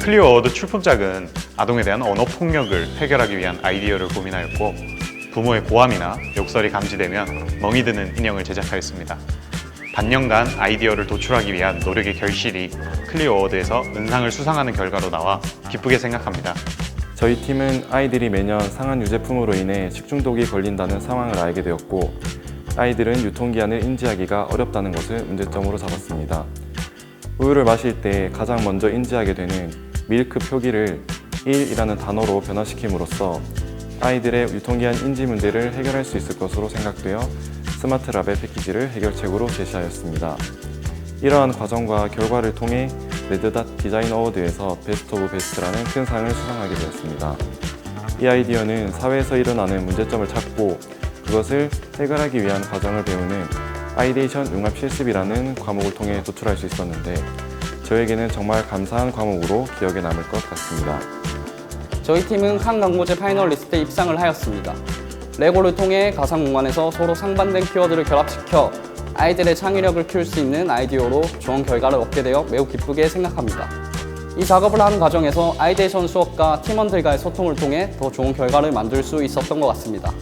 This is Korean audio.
클리어워드 출품작은 아동에 대한 언어 폭력을 해결하기 위한 아이디어를 고민하였고 부모의 고함이나 욕설이 감지되면 멍이 드는 인형을 제작하였습니다. 반년간 아이디어를 도출하기 위한 노력의 결실이 클리어워드에서 은상을 수상하는 결과로 나와 기쁘게 생각합니다. 저희 팀은 아이들이 매년 상한 유제품으로 인해 식중독이 걸린다는 상황을 알게 되었고 아이들은 유통기한을 인지하기가 어렵다는 것을 문제점으로 잡았습니다. 우유를 마실 때 가장 먼저 인지하게 되는 밀크 표기를 1이라는 단어로 변화시킴으로써 아이들의 유통기한 인지 문제를 해결할 수 있을 것으로 생각되어 스마트 라벨 패키지를 해결책으로 제시하였습니다. 이러한 과정과 결과를 통해 레드닷 디자인 어워드에서 베스트 오브 베스트라는 큰 상을 수상하게 되었습니다. 이 아이디어는 사회에서 일어나는 문제점을 찾고 그것을 해결하기 위한 과정을 배우는 아이데이션 융합 실습이라는 과목을 통해 도출할 수 있었는데 저에게는 정말 감사한 과목으로 기억에 남을 것 같습니다. 저희 팀은 한 광고제 파이널리스트에 입상을 하였습니다. 레고를 통해 가상 공간에서 서로 상반된 키워드를 결합시켜 아이들의 창의력을 키울 수 있는 아이디어로 좋은 결과를 얻게 되어 매우 기쁘게 생각합니다. 이 작업을 하는 과정에서 아이데이션 수업과 팀원들과의 소통을 통해 더 좋은 결과를 만들 수 있었던 것 같습니다.